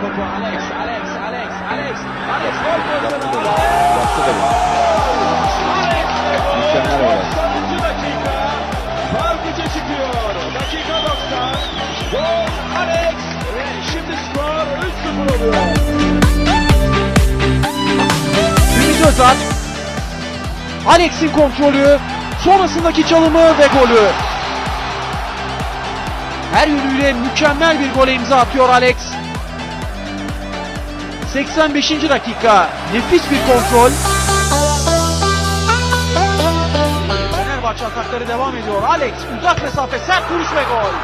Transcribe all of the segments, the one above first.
topu dakika. Fark çıkıyor. Dakika 90. Gol Alex. Şimdi skor 3-0 oluyor. Ümit Alex'in kontrolü. Sonrasındaki çalımı ve golü. Her yönüyle mükemmel bir gole imza atıyor Alex. 85. dakika nefis bir kontrol. Fenerbahçe atakları devam ediyor. Alex uzak mesafe sert vuruş ve gol.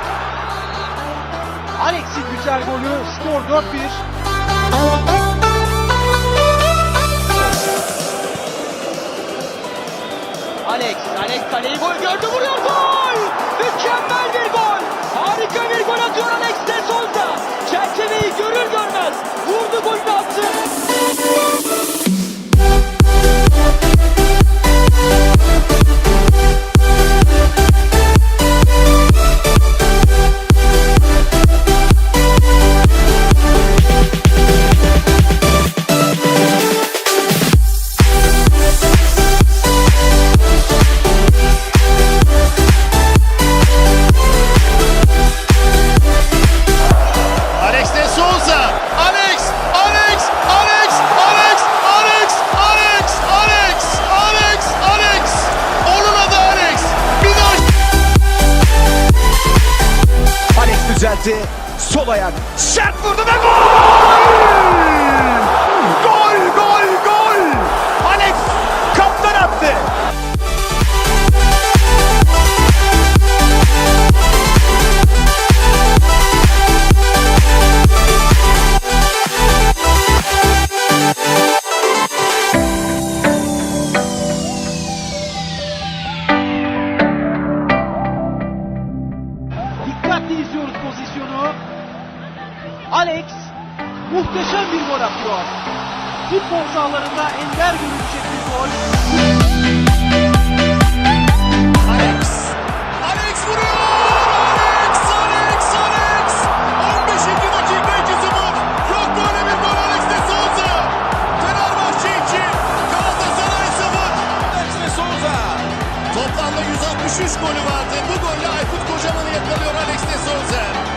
Alex'in güzel golü skor 4-1. Alex, Alex kaleyi gol gördü vuruyor gol! Mükemmel bir gol! Düzeltti. Sol ayak. Sert vurdu ve gol! Pozisyonu. Alex muhteşem bir gol atıyor. Futbol sahalarında ender görülecek bir gol. toplamda 163 golü vardı. Bu golle Aykut Kocaman'ı yakalıyor Alex de Souza.